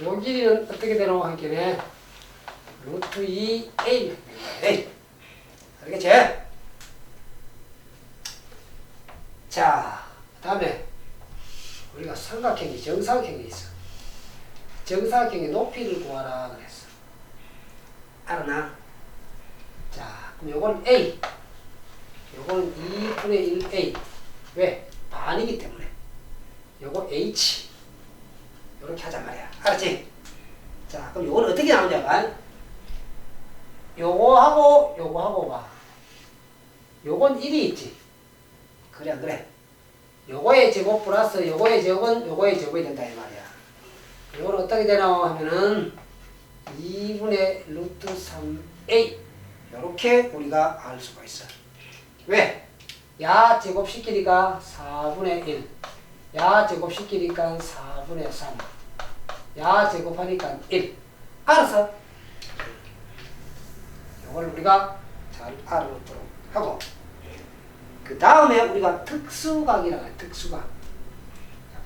요 길이는 어떻게 되노 한 길에 루트 2 A. 알겠지? 자 다음에 우리가 삼각형이 정사각형이 있어. 정사각형의 높이를 구하라 그랬어. 알았나? 자 그럼 요건 A. 요건 2분의 1A 왜? 반이기 때문에. 요거 H. 요렇게 하자 말이야 알았지? 자 그럼 요건 어떻게 나오냐면 요거하고 요거하고 봐 요건 1이 있지 그래 안 그래? 요거의 제곱 플러스 요거의 제곱은 요거의 제곱이 된다 이 말이야 요건 어떻게 되나 하면은 2분의 루트 3a 요렇게 우리가 알 수가 있어 왜? 야 제곱시키니까 4분의 1. 야 제곱시키니까 4분의 3. 야 제곱하니까 1. 알았어? 이걸 우리가 잘 알아놓도록 하고. 그 다음에 우리가 특수각이라고 해 특수각.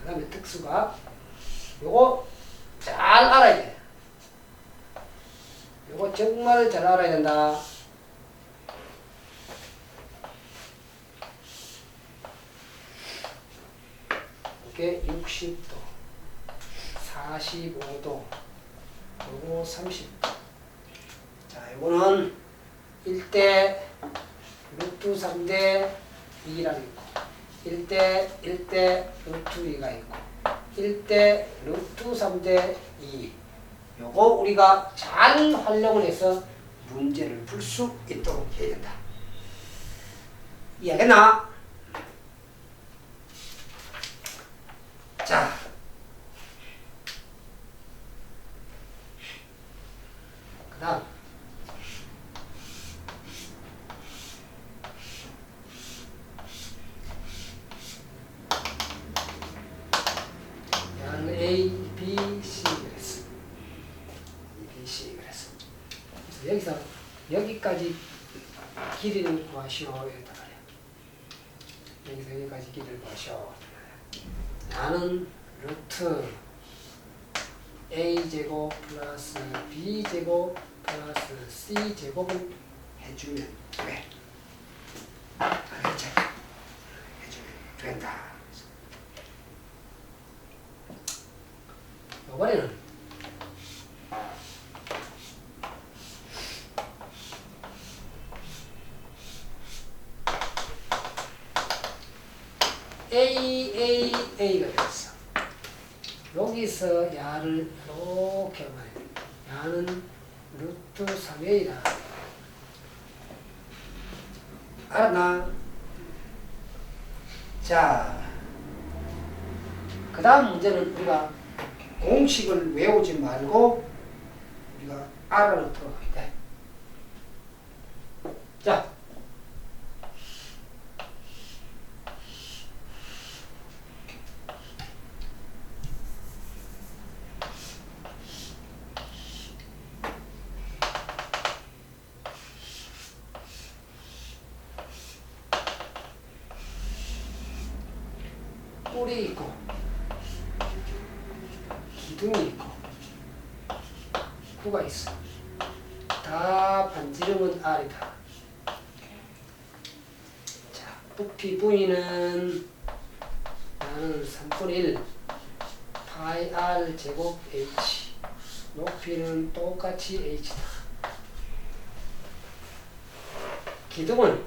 그 다음에 특수각. 요거 잘 알아야 돼. 요거 정말 잘 알아야 된다. 이게 60도, 45도, 그리고 30도. 자, 요거는 1대 루트 3대 2라고 있고, 1대 1대 루트 2가 있고, 1대 루트 3대 2. 요거 우리가 잘 활용을 해서 문제를 풀 수 있도록 해야 된다. 이해하겠나? 자. 그 다음. 양 A, B, C 그랬어. A, B, C 그랬어. 그래서 여기서 여기까지 구하시오. 이랬단 말이야. 여기서 여기까지 길이를 구하시오. 나는 루트 a 제곱 플러스 b 제곱 플러스 c 제곱을 해주면 돼. 알겠지? 해주면 된다. 이번에는 A, A가 되었어. 여기서 야를 이렇게 말해. 야는 루트 3A다. 알았나? 자, 그 다음 문제는 우리가 공식을 외우지 말고 우리가 알아놓도록 하겠다. 자, 뿔이 있고 기둥이 있고 구가 있어. 다 반지름은 R이다. 자, 부피 부위는 나는 3분의 1 파이 R 제곱 H 높이는 똑같이 H다. 기둥은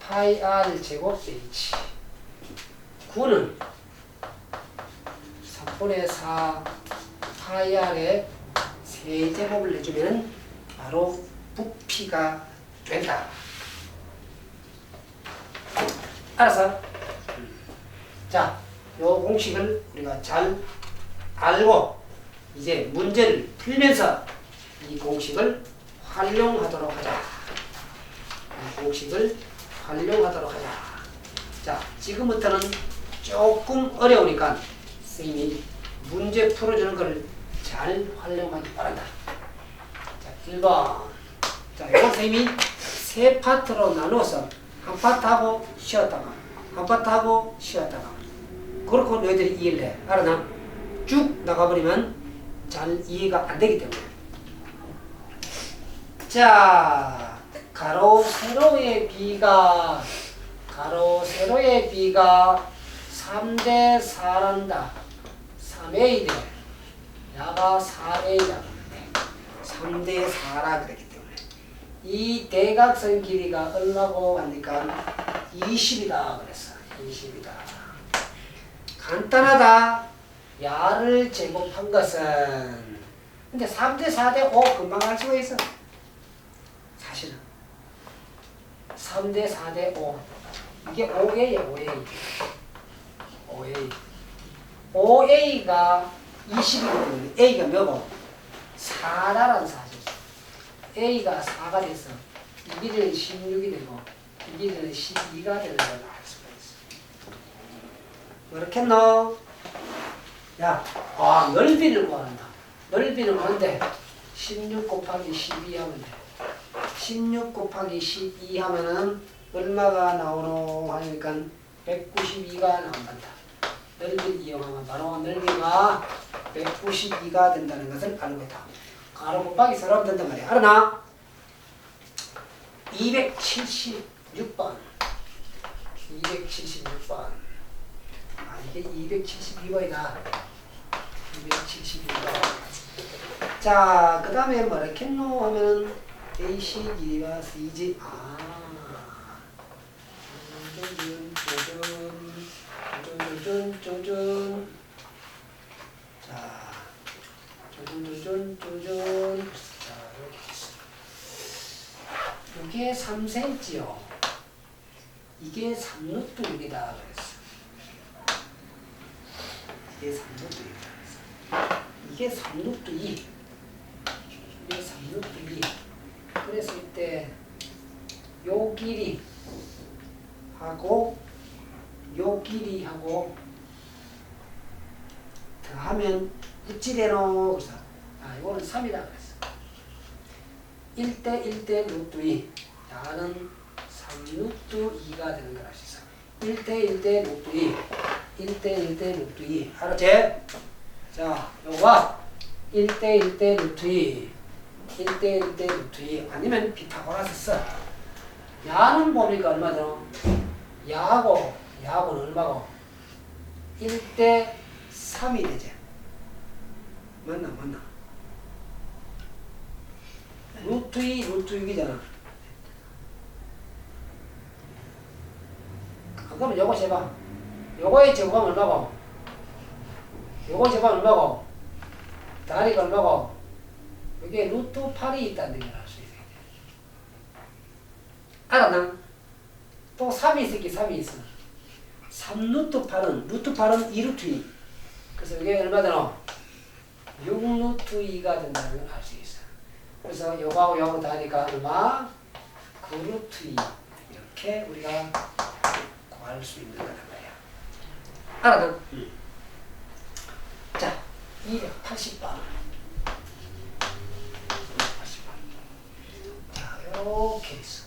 파이 R 제곱 H 구는 3분의 4 파이 R에 세제곱을 내주면 바로 부피가 된다. 알았어? 자, 요 공식을 우리가 잘 알고 이제 문제를 풀면서 이 공식을 활용하도록 하자. 이 공식을 활용하도록 하자. 자, 지금부터는 조금 어려우니까 선생님이 문제 풀어주는 걸잘 활용하기 바란다. 자, 1번. 자, 이거 선생님이 세 파트로 나눠서 한 파트하고 쉬었다가, 한 파트하고 쉬었다가. 그렇고 너희들이 이해를 해. 알아나? 쭉 나가버리면 잘 이해가 안 되기 때문에. 자, 가로 세로의 비가, 가로 세로의 비가 3대 4란다. 3a 대 야가 4a다. 3대 4라 그랬기 때문에 이 대각선 길이가 얼마고 하니까 20이다 그랬어. 20이다. 간단하다. 야를 제곱한 것은 근데 3대 4대 5 금방 할 수가 있어. 사실은 3대 4대 5 이게 5A야 5A 5A 5A가 20이거든 A가 몇고 4라는 사실. A가 4가 돼서 이 길이는 16이 되고 이 길이는 12가 되는 걸 알 수가 있어 그렇겠노? 야, 아, 넓이를 구한다. 넓이를 구하는데 16 곱하기 12 하면 돼. 16 곱하기 12 하면은 얼마가 나오노? 하니까 192가 나온단다. 넓이를 이용하면 바로 넓이가 192가 된다는 것을 알고 있다. 가로 곱하기 하면 된단 말이야. 알아나? 276번. 276번. 아, 이게 272번이다. 272번. 자, 그 다음에 뭐랬겠노 하면은 AC 길이가 CG 아 쪼준 쪼준 쪼준. 자 쪼준 쪼준 쪼준. 자 이게 3cm요. 이게 3루트 6이다 그랬어 이게 3루트 6이다 그랬어 이게 3루트 2 이게 3루트 2 그랬을 때요 길이 하고 요 길이 하고 더 하면 어찌 되노? 그래서 아 이거는 3이다 그랬어. 1대 1대 루트 2 야는 3 루트 2가 되는 걸 알 수 있어. 1대 1대 루트 2 1대 1대 루트 2 알았지? 자 요거 1대 1대 루트 2 1대 1대 루트 2 아니면 피타고라스 써. 야는 보니까 얼마 되노? 야하고 야하고는 얼마고? 1대 3이 되지. 맞나 맞나? 루트 2 루트 6이잖아. 그러면 요거 재봐. 요거의 제곱하면 얼마고? 요거 제곱하면 얼마고? 다리가 얼마고? 이게 루트 8이 있다는 걸 알 수 있어요. 알았나? 또 3이 있을게 3이 있어. 3루트 8은 루트 8은 2루트 2. 그래서 이게 얼마 되노? 6루트 2가 된다는 걸 알 수 있어. 그래서 요거하고 요거 다 하니까 얼마? 9루트 2. 이렇게 우리가 구할 수 있는 거란 말이야. 알았나? 자, 280번. 280번. 자, 이렇게 있어.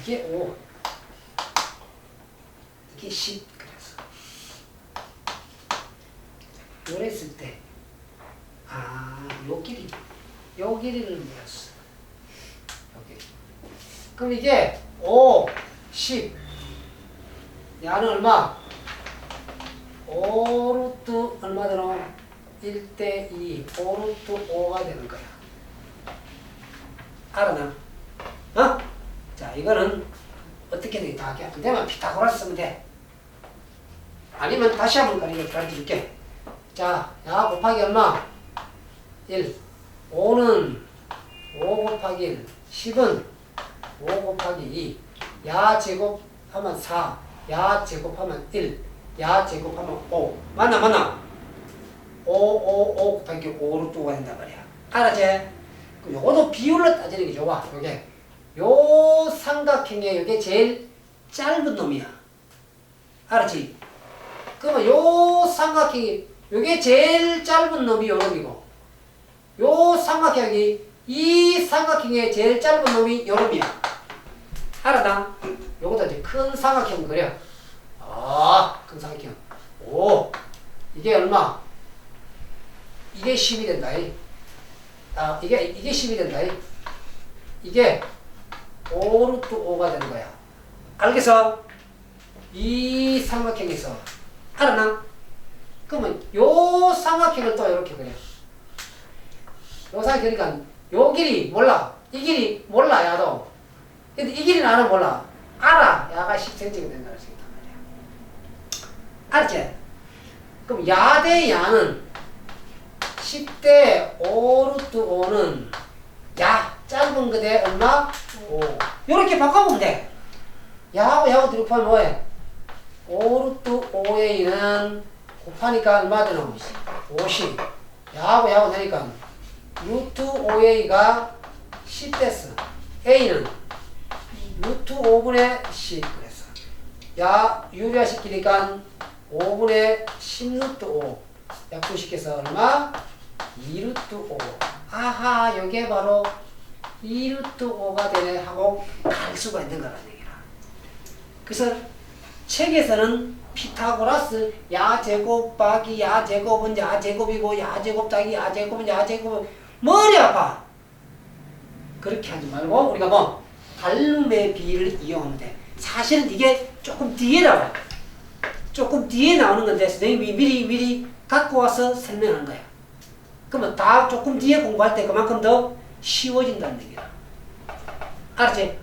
이게 5. 10. 그래서. 요랬을 때, 아, 요 길이, 요 길이를 물었어. 요 길이. 그럼 이게 5, 10. 야는 얼마? 5루트 얼마 되노? 1대 2, 5루트 5가 되는 거야. 알아나? 어? 자, 이거는 어떻게 돼? 다안 되면 피타고라스 쓰면 돼. 아니면 다시 한번 가르쳐 가르쳐 줄게. 자, 야 곱하기 얼마? 1. 5는 5 곱하기 1. 10은 5 곱하기 2. 야 제곱하면 4. 야 제곱하면 1. 야 제곱하면 5. 맞나 맞나? 5, 5, 5 곱하기 5로 또 가야 된단 말이야. 알았지? 그 요것도 비율로 따지는 게 좋아. 요게. 요 삼각형에 이게 제일 짧은 놈이야. 알았지? 그러면 요 삼각형이 요게 제일 짧은 놈이 요 놈이고 요 삼각형이 이 삼각형의 제일 짧은 놈이 요 놈이야. 알았다? 요거다 이제 큰 삼각형 그려. 아, 큰 삼각형. 오, 이게 얼마? 이게 10이 된다. 이. 아, 이게 이게 10이 된다. 이. 이게 5루트 5가 되는 거야. 알겠어? 이 삼각형에서 알았나? 그러면 요 삼각형을 또 이렇게 그려. 요 삼각형 그러니까 요 길이 몰라. 이 길이 몰라 야도. 근데 이 길이 나는 몰라. 알아. 야가 10cm가 된다는 수 있단 말이야. 알았지? 그럼 야 대 야는 10대 5루트 5는 야 짧은 거대 얼마? 5. 요렇게 바꿔보면 돼. 야하고 야하고 드롭하면 뭐해? 5루트 5a는 곱하니까 얼마 되노? 50. 야하고 야하고 되니까 루트 5a가 10 됐어. a는 루트 5분의 10 그랬어. 야 유리화시키니까 5분의 10루트 5 약분시켜서 얼마? 2루트 5 아하 여기에 바로 2루트 5가 되네 하고 갈 수가 있는 거라는 얘기라 그래서 책에서는 피타고라스 야제곱 빼기 야제곱은 야제곱이고 야제곱 따기 야제곱은 야제곱 머리 아파 그렇게 하지 말고 우리가 뭐 발음의 비를 이용하면 돼 사실은 이게 조금 뒤에 나와 조금 뒤에 나오는 건데 선생님이 미리 미리 갖고 와서 설명한 거야 그러면 다 조금 뒤에 공부할 때 그만큼 더 쉬워진다는 얘기야. 알았지?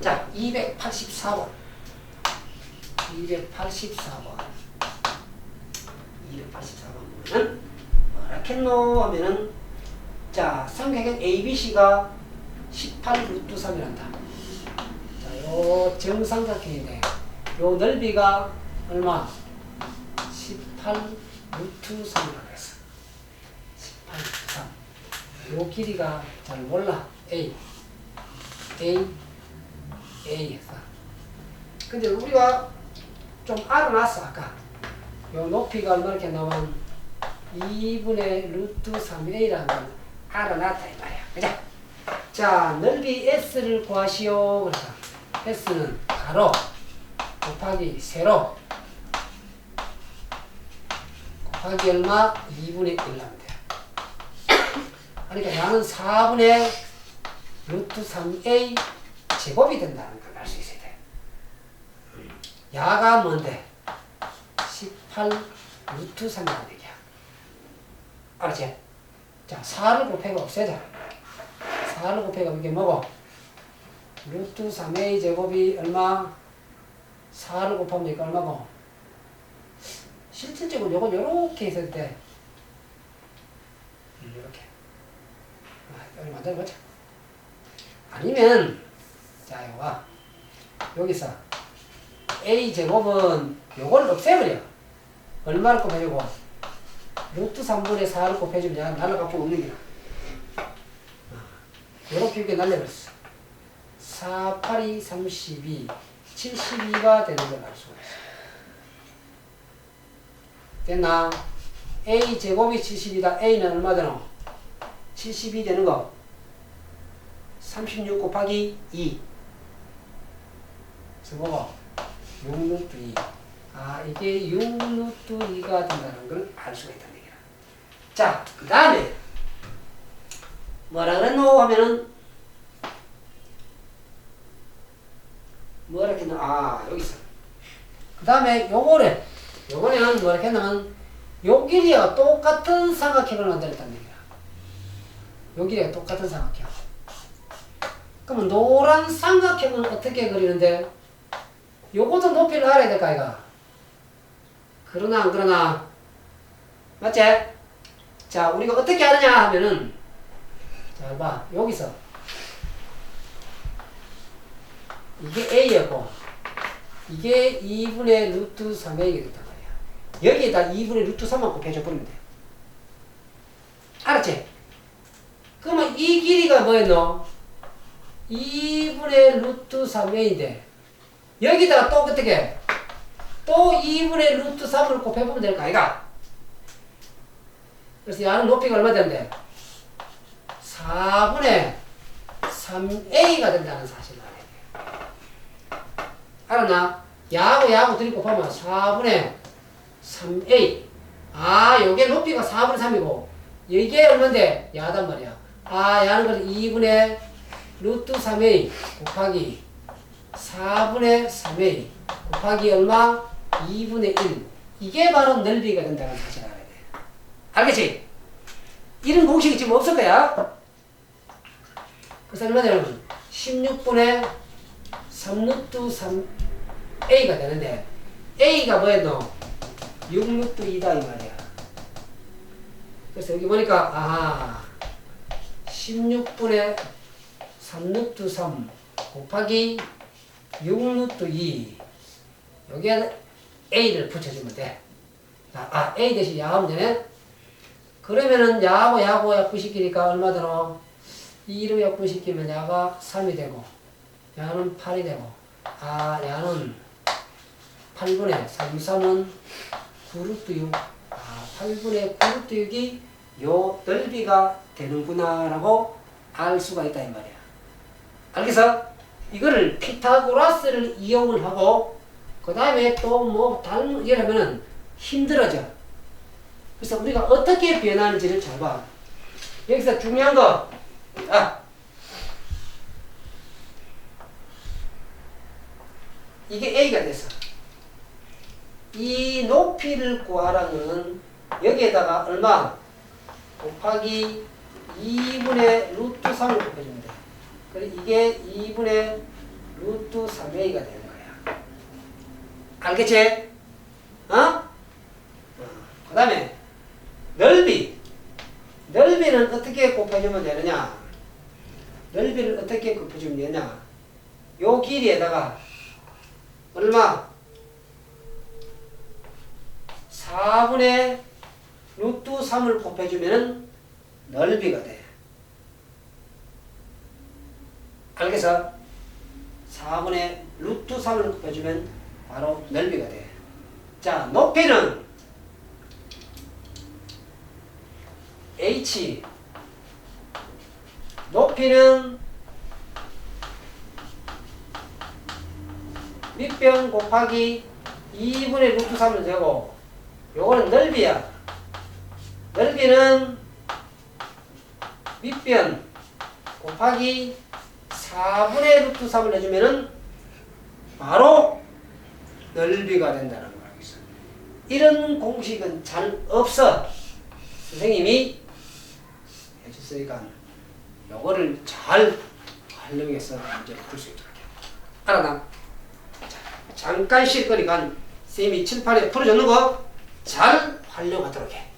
자, 284번. 284번. 284번은 뭐라겠노 하면은 자, 삼각형 ABC가 18 루트 3이란다. 자, 요 정삼각형인데 요 넓이가 얼마? 18 루트 3이라고 했어. 18 루트 3. 요 길이가 잘 몰라. A. A. A. 근데 우리가 좀 알아놨어, 아까. 요 높이가 얼마 이렇게 나오면 2분의 루트 3A라는 걸 알아놨다, 이 말이야. 그자? 자, 넓이 S를 구하시오. 그래서 S는 가로 곱하기 세로 곱하기 얼마? 2분의 1 하면 돼. 그러니까 양은 4분의 루트 3a 제곱이 된다는 돼. 야가 뭔데? 18 루트 3이라는 얘기야. 알았지? 자, 4를 곱해가 없애자. 4를 곱해가 이게 뭐고? 루트 3a 제곱이 얼마? 4를 곱하면 이거 얼마고? 실질적으로 요건 요렇게 있을 때 이렇게 아, 여기 만들어보자 아니면 자 요거 여기서 a 제곱은 요걸 없애버려 얼마를 곱해주고 루트 3분의 4를 곱해주면 야 날라갖고 없는 게야 요렇게 이렇게 날려버렸어 4, 8이 32 72가 되는 걸 알 수가 있어 됐나? a 제곱이 70이다. a는 얼마 되노? 72 되는 거. 36 곱하기 2. 그래서 뭐고? 6루트 2. 아, 이게 6루트 2가 된다는 걸 알 수가 있다는 얘기야. 자, 그 다음에 뭐라 그랬노 하면은 뭐라 했노? 아, 여기 있어. 그 다음에 요거를 요거는 뭐라 했냐면 요 길이와 똑같은 삼각형을 만들었다는 얘기야. 요 길이가 똑같은 삼각형. 그러면 노란 삼각형은 어떻게 그리는데 요것도 높이를 알아야 될까 이가 그러나 안 그러나 맞지? 자 우리가 어떻게 하느냐 하면은 잘봐 여기서 이게 A였고 이게 2분의 루트 3A가 됐단 말이야 여기에다 2분의 루트 3만 곱해줘 버리면 돼 알았지? 그러면 이 길이가 뭐였노? 2분의 루트 3a인데 여기다가 또 어떻게 또 2분의 루트 3을 곱해보면 될 거 아이가? 그래서 야는 높이가 얼마 되는데? 4분의 3a가 된다는 사실을 알아야 돼. 알았나? 야하고 야하고 둘이 곱하면 4분의 3a. 아, 요게 높이가 4분의 3이고, 이게 얼마인데? 야단 말이야. 아, 야는 걸 2분의 루트 3a 곱하기 4분의 3a 곱하기 얼마? 2분의 1. 이게 바로 넓이가 된다는 사실을 알아야 돼. 알겠지? 이런 공식이 지금 없을 거야. 그래서 얼마 되냐면 16분의 3루트 3a가 되는데 a가 뭐였노? 6루트 2다 이 말이야. 그래서 여기 보니까 아하 16분의 3루트 3 곱하기 6루트 2 여기에 a를 붙여주면 돼. 자, 아 a 대신 야하면 되네. 그러면은 야하고 야하고 약분시키니까 얼마 들어? 2로 약분시키면 야가 3이 되고 야는 8이 되고 아 야는 8분의 3, 3은 9루트 6 아, 8분의 9루트 6이 요 넓이가 되는구나 라고 알 수가 있다 이 말이야 알겠어? 이거를 피타고라스를 이용을 하고 그 다음에 또 뭐 다른 하면은 힘들어져. 그래서 우리가 어떻게 변하는지를 잘 봐. 여기서 중요한 거, 아, 이게 A가 돼서. 이 높이를 구하라는 여기에다가 얼마? 곱하기 2분의 루트 3을 곱해주면 돼. 그래 이게 2분의 루트 3a가 되는 거야. 알겠지? 어? 그 다음에 넓이 넓이는 어떻게 곱해주면 되느냐 넓이를 어떻게 곱해주면 되냐 요 길이에다가 얼마 4분의 루트 3을 곱해주면 넓이가 돼 알겠어? 4분의 루트 3을 곱해주면 바로 넓이가 돼. 자, 높이는 h 높이는 밑변 곱하기 2분의 루트 3을 되고 요거는 넓이야 넓이는 밑변 곱하기 4분의 루트 3을 해주면은 바로 넓이가 된다는 걸 알고 있어 이런 공식은 잘 없어 선생님이 해줬으니까 요거를 잘 활용해서 문제를 풀수 있도록 해. 알아나? 자, 잠깐 쉴 거니까 쌤이 칠판에 풀어줬는 거 잘 활용하도록 해.